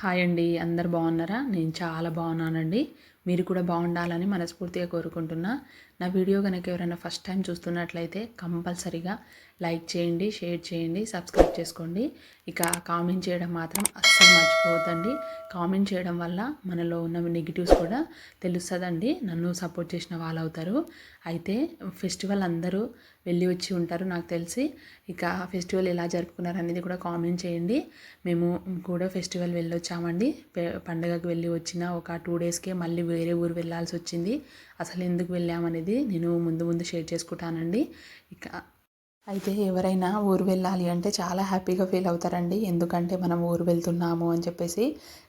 Hi అండి అందరు బాగున్నారా? నేను చాలా బాగున్నానండి. మీరు కూడా బాగుండాలని మనస్ఫూర్తిగా కోరుకుంటున్నా. నా వీడియో కనుక ఎవరైనా ఫస్ట్ టైం చూస్తున్నట్లయితే కంపల్సరీగా లైక్ చేయండి షేర్ చేయండి సబ్స్క్రైబ్ చేసుకోండి. ఇక కామెంట్ చేయడం మాత్రం అస్సలు మర్చిపోవద్దండి. కామెంట్ చేయడం వల్ల మనలో ఉన్న నెగిటివ్స్ కూడా తెలుస్తుందండి. నన్ను సపోర్ట్ చేసిన వాళ్ళు అవుతారు అయితే ఫెస్టివల్ అందరూ వెళ్ళి వచ్చి ఉంటారు నాకు తెలిసి. ఇక ఫెస్టివల్ ఎలా జరుపుకున్నారు అనేది కూడా కామెంట్ చేయండి. మేము కూడా ఫెస్టివల్ వెళ్ళొచ్చామండి. పండుగకు వెళ్ళి వచ్చిన ఒక టూ డేస్కే మళ్ళీ వేరే ఊరు వెళ్ళాల్సి వచ్చింది. అసలు ఎందుకు వెళ్ళామనేది నేను ముందు ముందు షేర్ చేసుకుంటానండి. ఇక అయితే ఎవరైనా ఊరు వెళ్ళాలి అంటే చాలా హ్యాపీగా ఫీల్ అవుతారండి. ఎందుకంటే మనం ఊరు వెళ్తున్నాము అని చెప్పేసి.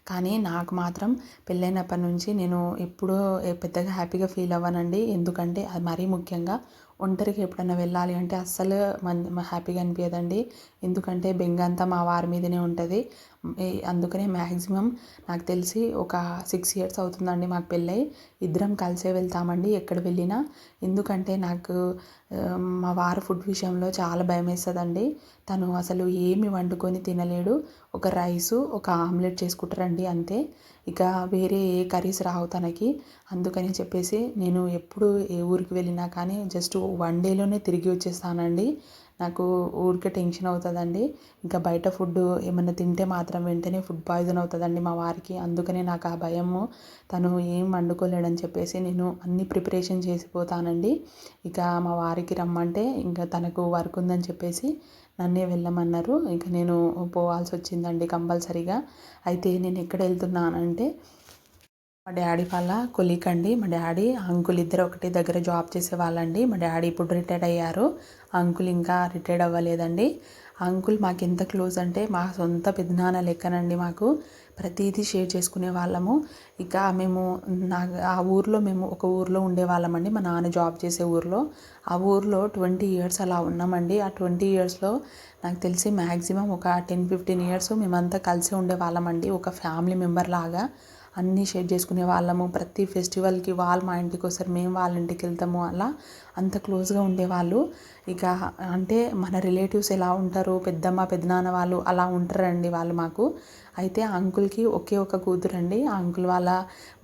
కానీ నాకు మాత్రం పెళ్ళైనప్పటి నుంచి నేను ఎప్పుడూ పెద్దగా హ్యాపీగా ఫీల్ అవ్వనండి. ఎందుకంటే అది మరీ ముఖ్యంగా ఒంటరికి ఎప్పుడైనా వెళ్ళాలి అంటే అస్సలు మన హ్యాపీగా అనిపించదండి. ఎందుకంటే బెంగ అంతా మా వారి మీదనే ఉంటుంది. అందుకనే మ్యాక్సిమం నాకు తెలిసి ఒక సిక్స్ ఇయర్స్ అవుతుందండి మాకు పెళ్ళై. ఇద్దరం కలిసే వెళ్తామండి ఎక్కడ వెళ్ళినా. ఎందుకంటే నాకు మా వారు ఫుడ్ విషయంలో చాలా భయం వేస్తుందండి. తను అసలు ఏమి వండుకొని తినలేడు. ఒక రైసు ఒక ఆమ్లెట్ చేసుకుంటారండి అంతే. ఇక వేరే ఏ కర్రీస్ రావు తనకి. అందుకని చెప్పేసి నేను ఎప్పుడు ఏ ఊరికి వెళ్ళినా కానీ జస్ట్ వన్ డేలోనే తిరిగి వచ్చేస్తానండి. నాకు ఊరికే టెన్షన్ అవుతుందండి. ఇంకా బయట ఫుడ్ ఏమన్నా తింటే మాత్రం వెంటనే ఫుడ్ పాయిజన్ అవుతుందండి మా వారికి. అందుకనే నాకు ఆ భయము. తను ఏం వండుకోలేడని చెప్పేసి నేను అన్ని ప్రిపరేషన్ చేసిపోతానండి ఇక మా వారికి రమ్మంటే ఇంకా తనకు వర్క్ ఉందని చెప్పేసి నన్నే వెళ్ళమన్నారు. ఇంకా నేను పోవాల్సి వచ్చిందండి కంపల్సరీగా. అయితే నేను ఎక్కడ వెళ్తున్నానంటే మా డాడీ వాళ్ళ కొలీక్ అండి మా డాడీ అంకుల్ ఇద్దరు ఒకటి దగ్గర జాబ్ చేసే వాళ్ళండి. మా డాడీ ఇప్పుడు రిటైర్డ్ అయ్యారు. అంకుల్ ఇంకా రిటైర్డ్ అవ్వలేదండి. అంకుల్ మాకు ఎంత క్లోజ్ అంటే మా సొంత పెద్దనాన్న లెక్కనండి మాకు. ప్రతిదీ షేర్ చేసుకునే వాళ్ళము. ఇక మేము నా ఆ ఊర్లో మేము ఒక ఊర్లో ఉండేవాళ్ళమండి మా నాన్న జాబ్ చేసే ఊర్లో. ఆ ఊర్లో ట్వంటీ ఇయర్స్ అలా ఉన్నామండి. ఆ ట్వంటీ ఇయర్స్లో నాకు తెలిసి మ్యాక్సిమం ఒక టెన్ ఫిఫ్టీన్ ఇయర్స్ మేమంతా కలిసి ఉండేవాళ్ళమండి ఒక ఫ్యామిలీ మెంబర్ లాగా. అన్నీ షేర్ చేసుకునే వాళ్ళము. ప్రతి ఫెస్టివల్కి వాళ్ళు మా ఇంటికి వస్తారు మేము వాళ్ళ ఇంటికి వెళ్తాము అలా అంత క్లోజ్గా ఉండేవాళ్ళు. ఇక అంటే మన రిలేటివ్స్ ఎలా ఉంటారు? పెద్దమ్మ పెద్దనాన్న వాళ్ళు అలా ఉంటారండి వాళ్ళు మాకు. అయితే ఆ అంకుల్కి ఒకే ఒక కూతురు అండి ఆ అంకుల్ వాళ్ళ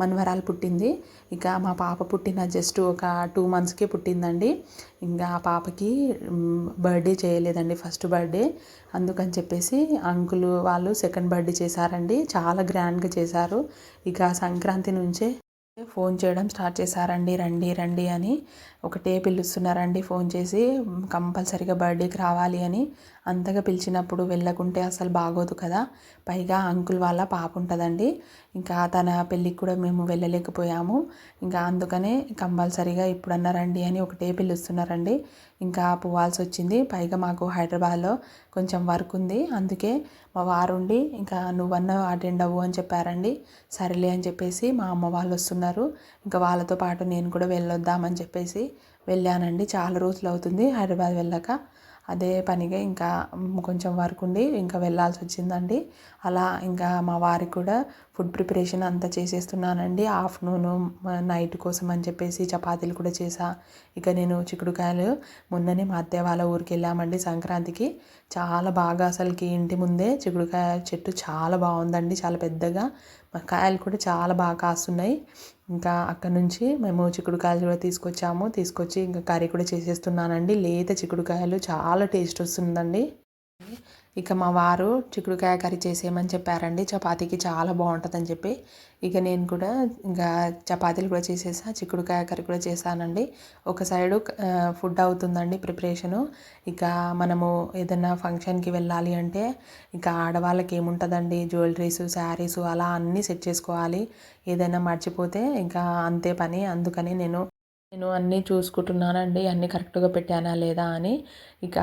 మనవరాలు పుట్టింది. ఇక మా పాప పుట్టిన జస్ట్ ఒక టూ మంత్స్కే పుట్టిందండి. ఇంకా ఆ పాపకి బర్త్డే చేయలేదండి ఫస్ట్ బర్త్డే. అందుకని చెప్పేసి అంకుల్ వాళ్ళు సెకండ్ బర్త్డే చేశారండి. చాలా గ్రాండ్గా చేశారు. ఇక సంక్రాంతి నుంచే ఫోన్ చేయడం స్టార్ట్ చేశారండి రండి రండి అని. ఒకటే పిలుస్తున్నారండి ఫోన్ చేసి కంపల్సరీగా బర్త్డేకి రావాలి అని. అంతగా పిలిచినప్పుడు వెళ్ళకుంటే అసలు బాగోదు కదా. పైగా అంకుల్ వాళ్ళ పాప ఉంటుందండి. ఇంకా తన పెళ్ళికి కూడా మేము వెళ్ళలేకపోయాము. ఇంకా అందుకనే కంపల్సరీగా ఇప్పుడన్నా రండి అని ఒకటే పిలుస్తున్నారండి ఇంకా పోవాల్సి వచ్చింది. పైగా మాకు హైదరాబాద్లో కొంచెం వర్క్ ఉంది. అందుకే మా వారుండి ఇంకా నువ్వన్నా అటెండ్ అవ్వు అని చెప్పారండి. సరేలే అని చెప్పేసి మా అమ్మ వాళ్ళు వస్తున్నారు. ఇంకా వాళ్ళతో పాటు నేను కూడా వెళ్ళొద్దామని చెప్పేసి వెళ్ళానండి. చాలా రోజులు అవుతుంది హైదరాబాద్ వెళ్ళాక. అదే పనిగా ఇంకా కొంచెం వర్క్ ఉండి ఇంకా వెళ్ళాల్సి వచ్చిందండి. అలా ఇంకా మా వారికి కూడా ఫుడ్ ప్రిపరేషన్ అంతా చేసేస్తున్నానండి. ఆఫ్టర్నూన్ నైట్ కోసం అని చెప్పేసి చపాతీలు కూడా చేసా. ఇక నేను చిక్కుడుకాయలు మొన్ననే మా అత్తయ్య వాళ్ళ ఊరికి వెళ్ళామండి సంక్రాంతికి. చాలా బాగా అసలుకి ఇంటి ముందే చిక్కుడుకాయ చెట్టు చాలా బాగుందండి చాలా పెద్దగా. కాయలు కూడా చాలా బాగా కాస్తున్నాయి. ఇంకా అక్కడ నుంచి మేము చిక్కుడుకాయలు కూడా తీసుకొచ్చాము. తీసుకొచ్చి ఇంకా కర్రీ కూడా చేసేస్తున్నానండి. లేత చిక్కుడుకాయలు. చాలా టేస్ట్ వస్తుందండి. ఇక మా వారు చిక్కుడుకాయ కర్రీ చేసేయమని చెప్పారండి. చపాతీకి చాలా బాగుంటుందని చెప్పి ఇక నేను కూడా ఇంకా చపాతీలు కూడా చేసేసా చిక్కుడుకాయ కర్రీ కూడా చేశానండి. ఒక సైడు ఫుడ్ అవుతుందండి ప్రిపరేషను. ఇక మనము ఏదైనా ఫంక్షన్కి వెళ్ళాలి అంటే ఇక ఆడవాళ్ళకి ఏముంటుందండి? జ్యువెలరీస్ శారీస్ అలా అన్నీ సెట్ చేసుకోవాలి. ఏదైనా మర్చిపోతే ఇంకా అంతే పని. అందుకని నేను నేను అన్నీ చూసుకుంటున్నానండి. అన్నీ కరెక్ట్గా పెట్టానా లేదా అని. ఇక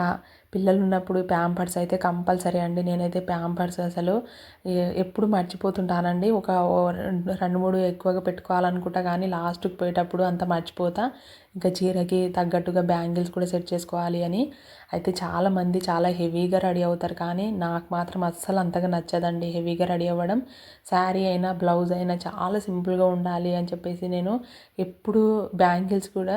పిల్లలు ఉన్నప్పుడు ప్యాంపర్స్ అయితే కంపల్సరీ అండి. నేనైతే ప్యాంపర్స్ అసలు ఎప్పుడు మర్చిపోతుంటానండి. ఒక రెండు మూడు ఎక్కువగా పెట్టుకోవాలనుకుంటా కానీ లాస్ట్కి పోయేటప్పుడు అంత మర్చిపోతా. ఇంకా చీరకి తగ్గట్టుగా బ్యాంగిల్స్ కూడా సెట్ చేసుకోవాలి అని. అయితే చాలామంది చాలా హెవీగా రెడీ అవుతారు కానీ నాకు మాత్రం అస్సలు అంతగా నచ్చదండి హెవీగా రెడీ అవ్వడం. శారీ అయినా బ్లౌజ్ అయినా చాలా సింపుల్గా ఉండాలి అని చెప్పేసి నేను ఎప్పుడు బ్యాంగిల్స్ కూడా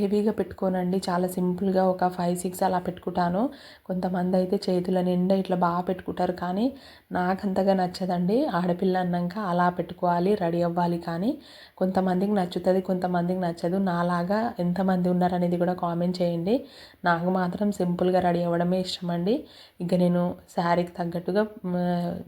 హెవీగా పెట్టుకోనండి. చాలా సింపుల్గా ఒక ఫైవ్ సిక్స్ అలా పెట్టుకుంటాను. కొంతమంది అయితే చేతుల నిండా ఇట్లా బాగా పెట్టుకుంటారు కానీ నాకు అంతగా నచ్చదండి. ఆడపిల్ల అన్నాక అలా పెట్టుకోవాలి రెడీ అవ్వాలి కానీ కొంతమందికి నచ్చుతుంది కొంతమందికి నచ్చదు. నాలాగా ఎంతమంది ఉన్నారనేది కూడా కామెంట్ చేయండి. నాకు మాత్రం సింపుల్గా రెడీ అవ్వడమే ఇష్టం అండి ఇక నేను శారీకి తగ్గట్టుగా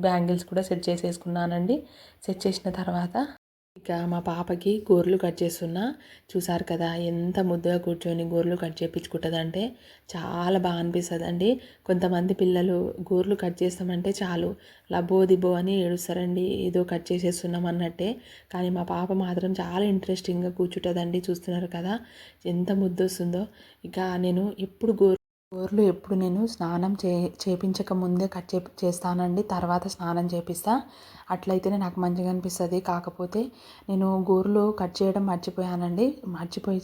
బ్యాంగిల్స్ కూడా సెట్ చేసేసుకున్నానండి. సెట్ చేసిన తర్వాత ఇక మా పాపకి గోర్లు కట్ చేస్తున్నా. చూసారు కదా ఎంత ముద్దుగా కూర్చొని గోర్లు కట్ చేయించుకుంటుందంటే చాలా బాగా అనిపిస్తుంది. అండి కొంతమంది పిల్లలు గోర్లు కట్ చేస్తామంటే చాలు లబో దిబో అని ఏడుస్తారండి. ఏదో కట్ చేసేస్తున్నాం అన్నట్టే. కానీ మా పాప మాత్రం చాలా ఇంట్రెస్టింగ్గా కూర్చుంటుందండి చూస్తున్నారు కదా. ఎంత ముద్దు వస్తుందో ఇక నేను ఎప్పుడు గోర్ గోర్లు ఎప్పుడు నేను స్నానం చే చేపించక ముందే కట్ చే చేస్తానండి. తర్వాత స్నానం చేపిస్తా. అట్లయితేనే నాకు మంచిగా అనిపిస్తుంది. కాకపోతే నేను గోర్లు కట్ చేయడం మర్చిపోయానండి. మర్చిపోయి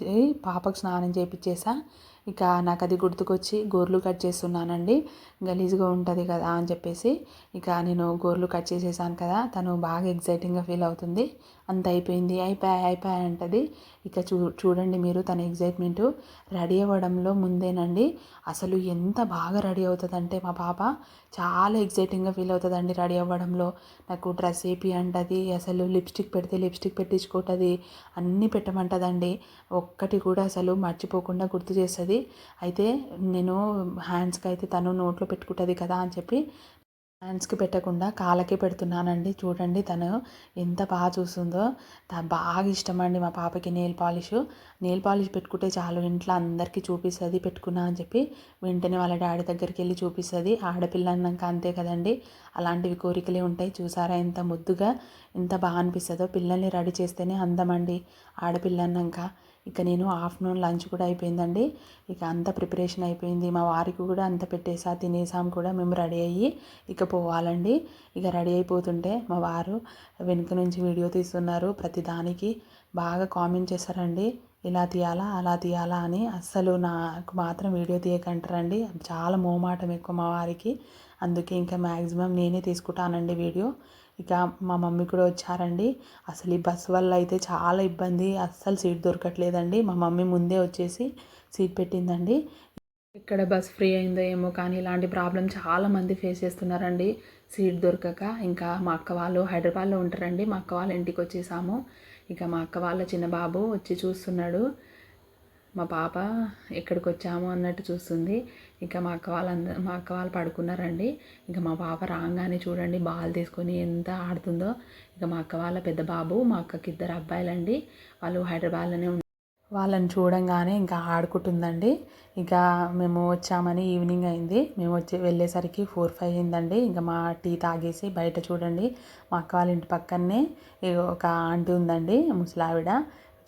పాపకు స్నానం చేపించేసా ఇక నాకు అది గుర్తుకొచ్చి గోర్లు కట్ చేస్తున్నానండి. గలీజ్గా ఉంటుంది కదా అని చెప్పేసి ఇక నేను గోర్లు కట్ చేసేసాను కదా తను బాగా ఎగ్జైటింగ్గా ఫీల్ అవుతుంది. అంత అయిపోయింది. అయిపోయా అయిపోయా అంటది. ఇక చూ చూడండి మీరు తన ఎగ్జైట్మెంట్ రెడీ అవ్వడంలో ముందేనండి. అసలు ఎంత బాగా రెడీ అవుతుందంటే మా పాప చాలా ఎగ్జైటింగ్గా ఫీల్ అవుతుందండి రెడీ అవ్వడంలో. నాకు డ్రెస్ ఏపి అంటది అసలు లిప్స్టిక్ పెడితే లిప్స్టిక్ పెట్టించుకుంటుంది అన్నీ పెట్టమంటదండి. ఒక్కటి కూడా అసలు మర్చిపోకుండా గుర్తు చేస్తుంది. అయితే నేను హ్యాండ్స్కి అయితే తను నోట్లో పెట్టుకుంటుంది కదా అని చెప్పి హ్యాండ్స్కి పెట్టకుండా కాళ్ళకి పెడుతున్నానండి. చూడండి తను ఎంత బాగా చూస్తుందో. బాగా ఇష్టం అండి మా పాపకి నెయిల్ పాలిష్. నెయిల్ పాలిష్ పెట్టుకుంటే చాలు ఇంట్లో అందరికీ చూపిస్తుంది పెట్టుకున్నా అని చెప్పి వెంటనే వాళ్ళ డాడీ దగ్గరికి వెళ్ళి చూపిస్తుంది. ఆడపిల్ల అన్నాక అంతే కదండి. అలాంటివి కోరికలే ఉంటాయి. చూసారా ఎంత ముద్దుగా ఎంత బాగా అనిపిస్తుందో. పిల్లల్ని రెడీ చేస్తేనే అందమండి ఆడపిల్ల అన్నాక. ఇక నేను ఆఫ్టర్నూన్ లంచ్ కూడా అయిపోయిందండి. ఇక అంత ప్రిపరేషన్ అయిపోయింది. మా వారికి కూడా అంత పెట్టేసా తినేసాం కూడా. మేము రెడీ అయ్యి ఇక పోవాలండి. ఇక రెడీ అయిపోతుంటే మా వారు వెనుక నుంచి వీడియో తీస్తున్నారు. ప్రతి దానికి బాగా కామెంట్ చేశారండి. ఇలా తీయాలా అలా తీయాలా అని అస్సలు నాకు మాత్రం వీడియో తీయకంటారండి. చాలా మోమాటం ఎక్కువ మా వారికి. అందుకే ఇంకా మ్యాక్సిమం నేనే తీసుకుంటానండి వీడియో. ఇక మా మమ్మీ కూడా వచ్చారండి. అసలు ఈ బస్సు వల్ల అయితే చాలా ఇబ్బంది. అస్సలు సీట్ దొరకట్లేదండి. మా మమ్మీ ముందే వచ్చేసి సీట్ పెట్టిందండి. ఇక్కడ బస్ ఫ్రీ అయిందో ఏమో కానీ ఇలాంటి ప్రాబ్లం చాలామంది ఫేస్ చేస్తున్నారండి. సీట్ దొరకక ఇంకా మా అక్క వాళ్ళు హైదరాబాద్లో ఉంటారండి. మా అక్క వాళ్ళ ఇంటికి వచ్చేసాము. ఇక మా అక్క వాళ్ళ చిన్న బాబు వచ్చి చూస్తున్నాడు. మా పాప ఎక్కడికి వచ్చాము అన్నట్టు చూస్తుంది. ఇంకా మా అక్క వాళ్ళందరూ మా అక్క వాళ్ళు పడుకున్నారండి. ఇంకా మా పాప రాగానే చూడండి బాల్ తీసుకొని ఎంత ఆడుతుందో. ఇంకా మా అక్క వాళ్ళ పెద్ద బాబు మా అక్కకి ఇద్దరు అబ్బాయిలండి. వాళ్ళు హైదరాబాద్లోనే వాళ్ళని చూడంగానే ఇంకా ఆడుకుంటుందండి. ఇంకా మేము వచ్చామని ఈవినింగ్ అయింది. మేము వచ్చి వెళ్ళేసరికి ఫోర్ ఫైవ్ అయిందండి. ఇంకా మా టీ తాగేసి బయట చూడండి. మా అక్క వాళ్ళ ఇంటి పక్కనే ఒక ఆంటీ ఉందండి ముసలావిడ.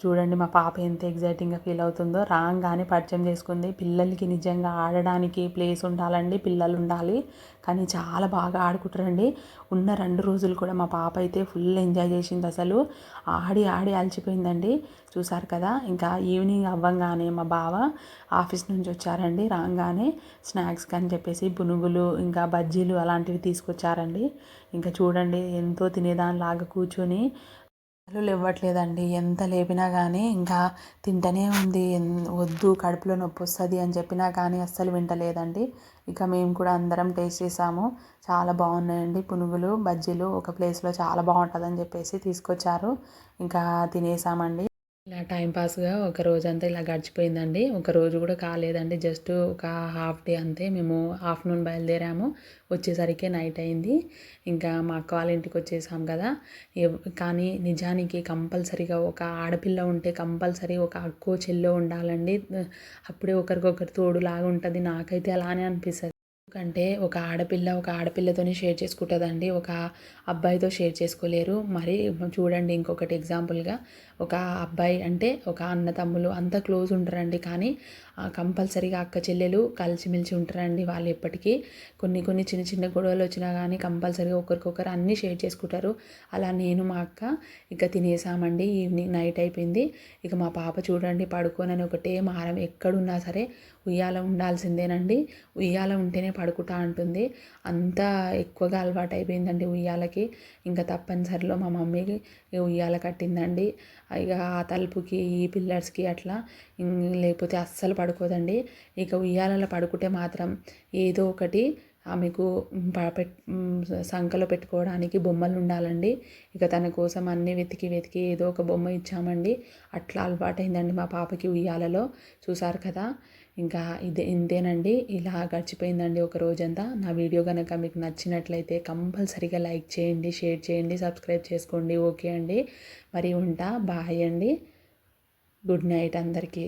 చూడండి మా పాప ఎంత ఎగ్జైటింగ్గా ఫీల్ అవుతుందో. రాగానే పరిచయం చేసుకుంది. పిల్లలకి నిజంగా ఆడడానికి ప్లేస్ ఉండాలండి పిల్లలు ఉండాలి. కానీ చాలా బాగా ఆడుకుంటారండి. ఉన్న రెండు రోజులు కూడా మా పాప అయితే ఫుల్ ఎంజాయ్ చేసింది అసలు. ఆడి ఆడి అలసిపోయిందండి. చూసారు కదా ఇంకా ఈవినింగ్ అవ్వంగానే మా బావ ఆఫీస్ నుంచి వచ్చారండి. రాగానే స్నాక్స్ అని చెప్పేసి పునుగులు ఇంకా బజ్జీలు అలాంటివి తీసుకొచ్చారండి. ఇంకా చూడండి ఎంతో తినేదానిలాగా కూర్చొని అసలు ఇవ్వట్లేదండి. ఎంత లేపినా కానీ ఇంకా తింటనే ఉంది. వద్దు కడుపులో నొప్పి వస్తుంది అని చెప్పినా కానీ అస్సలు వింటలేదండి. ఇక మేము కూడా అందరం టేస్ట్ చేసాము. చాలా బాగున్నాయండి పునుగులు బజ్జీలు. ఒక ప్లేస్లో చాలా బాగుంటుందని చెప్పేసి తీసుకొచ్చారు. ఇంకా తినేసామండి. ఇలా టైంపాస్గా ఒక రోజంతా ఇలా గడిచిపోయిందండి. ఒక రోజు కూడా కాలేదండి. జస్ట్ ఒక హాఫ్ డే అంతే మేము ఆఫ్టర్నూన్ బయలుదేరాము. వచ్చేసరికి నైట్ అయింది. ఇంకా మా అక్క వాళ్ళ ఇంటికి వచ్చేసాం కదా. కానీ నిజానికి కంపల్సరీగా ఒక ఆడపిల్ల ఉంటే కంపల్సరీ ఒక అక్కో చెల్లో ఉండాలండి. అప్పుడే ఒకరికొకరు తోడులాగా ఉంటుంది. నాకైతే అలానే అనిపిస్తుంది. ఎందుకంటే ఒక ఆడపిల్ల ఒక ఆడపిల్లతోనే షేర్ చేసుకుంటుందండి. ఒక అబ్బాయితో షేర్ చేసుకోలేరు. మరి చూడండి ఇంకొకటి ఎగ్జాంపుల్గా. ఒక అబ్బాయి అంటే ఒక అన్న తమ్ములు అంత క్లోజ్ ఉంటారండి కానీ కంపల్సరీగా అక్క చెల్లెలు కలిసిమెలిసి ఉంటారండి వాళ్ళు ఎప్పటికీ. కొన్ని కొన్ని చిన్న చిన్న గొడవలు వచ్చినా కానీ కంపల్సరీగా ఒకరికొకరు అన్నీ షేర్ చేసుకుంటారు. అలా నేను మా అక్క ఇక తినేసామండి. ఈవినింగ్ నైట్ అయిపోయింది. ఇక మా పాప చూడండి పడుకోనని ఒకటే మారం ఎక్కడున్నా సరే ఉయ్యాల ఉండాల్సిందేనండి. ఉయ్యాల ఉంటేనే పడుకుంటా ఉంటుంది అంత ఎక్కువగా అలవాటు అయిపోయిందండి ఉయ్యాలకి. ఇంకా తప్పనిసరిలో మా మమ్మీకి ఉయ్యాల కట్టిందండి. ఇక ఆ తలుపుకి ఈ పిల్లర్స్కి అట్లా లేకపోతే అస్సలు పడుకోదండి. ఇక ఉయ్యాలలో పడుకుంటే మాత్రం ఏదో ఒకటి ఆమెకు సంఖలో పెట్టుకోవడానికి బొమ్మలు ఉండాలండి. ఇక తన కోసం అన్ని వెతికి వెతికి ఏదో ఒక బొమ్మ ఇచ్చామండి. అట్లా అలవాటైందండి మా పాపకి ఉయ్యాలలో. చూసారు కదా? ఇంకా ఇదే ఇంతేనండి. ఇలా గడిచిపోయిందండి ఒక రోజంతా. నా వీడియో కనుక మీకు నచ్చినట్లయితే కంపల్సరీగా లైక్ చేయండి షేర్ చేయండి సబ్స్క్రైబ్ చేసుకోండి. ఓకే అండి. మరి ఉంటా. బాయ్ అండి. గుడ్ నైట్ అందరికీ.